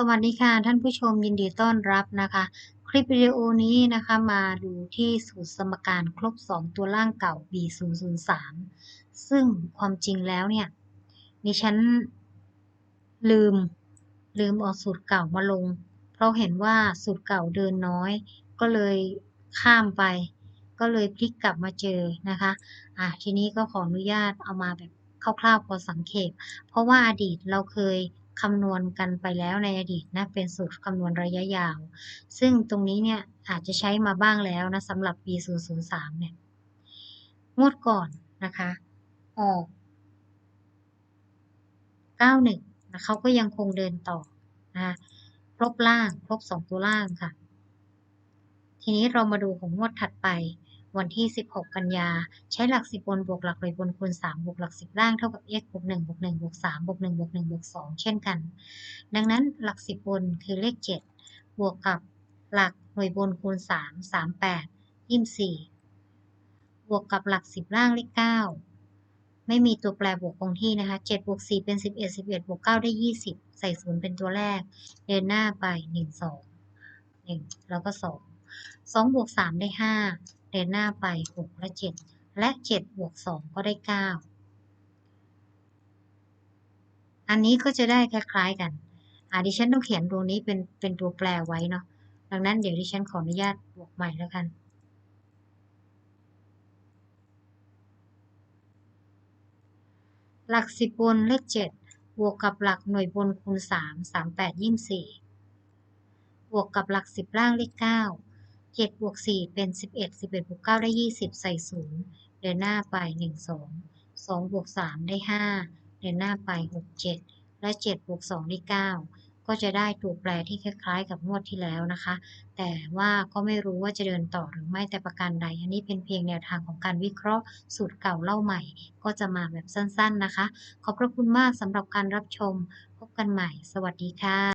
สวัสดีค่ะท่านผู้ชมยินดีต้อนรับนะคะ คลิปวิดีโอนี้นะคะมาดูที่สูตรสมการครบ 2 ตัวล่างเก่า B 0 0 3ซึ่งความจริงแล้วเนี่ยดิฉันลืมลืมเอาสูตรเก่ามาลง เพราะเห็นว่าสูตรเก่าเดินน้อย ก็เลยข้ามไป ก็เลยพลิกกลับมาเจอนะคะอะทีนี้ก็ขออนุญาตเอามาแบบคร่าวๆพอสังเกตเพราะว่าอดีตเราเคย คำนวณกันไปแล้วในอดีตนะเป็นสูตรคำนวณระยะยาว ซึ่งตรงนี้เนี่ยอาจจะใช้มาบ้างแล้วนะสำหรับปี 003 เนี่ยงวดก่อนนะคะออก 91นะเขาก็ยังคงเดินต่อนะคะครบล่างครบ 2 ตัวล่างค่ะ ทีนี้เรามาดูของงวดถัดไป วันที่ 16 กันยา ใช้หลัก 10 บนบวกหลักร้อยบนคูณ 3 บวกหลัก 10 ล่างเท่ากับ x บวก1บวก1บวก3บวก1บวก1บวก2เช่นกัน ดังนั้นหลัก 10 บนคือเลข 7 บวกกับหลักหน่วยบนคูณ 3 38 24 บวกกับหลัก 10 ล่างเลข 9 ไม่มีตัวแปรบวกคงที่นะคะ7บวก4เป็น 11 11บวก9ได้ 20 ใส่0เป็นตัวแรก เดินหน้าไป 1 2 1 แล้วก็ 2 2บวก3ได้ 5 ดินหน้าไป6และ7และ7บวก2ก็ได้9อันนี้ก็จะได้คล้ายๆกันอ่าดิฉันต้องเขียนตรงนี้เป็นเป็นตัวแปรไว้เนาะดังนั้นเดี๋ยวดิฉันขออนุญาตบวกใหม่แล้วกันหลักสิบบนเลขเจ็ดบวกกับหลักหน่วยบนคูณสามสามแปดยี่สี่บวกกับหลักสิบล่างเลขเก้า เจ็ดบวกสี่เป็นสิบเอ็ดสิบเอ็ดบวกเก้าได้ยี่สิบใส่ศูนย์เดินหน้าไปหนึ่งสองสองบวกสามได้ห้าเดินหน้าไปหกเจ็ดและเจ็ดบวกสองได้เก้าก็จะได้ตัวแปรที่คล้ายๆ กับงวดที่แล้วนะคะ แต่ว่าก็ไม่รู้ว่าจะเดินต่อหรือไม่แต่ประการใด อันนี้เป็นเพียงแนวทางของการวิเคราะห์สูตรเก่าเล่าใหม่ ก็จะมาแบบสั้นๆนะคะ ขอบพระคุณมากสำหรับการรับชม พบกันใหม่ สวัสดีค่ะ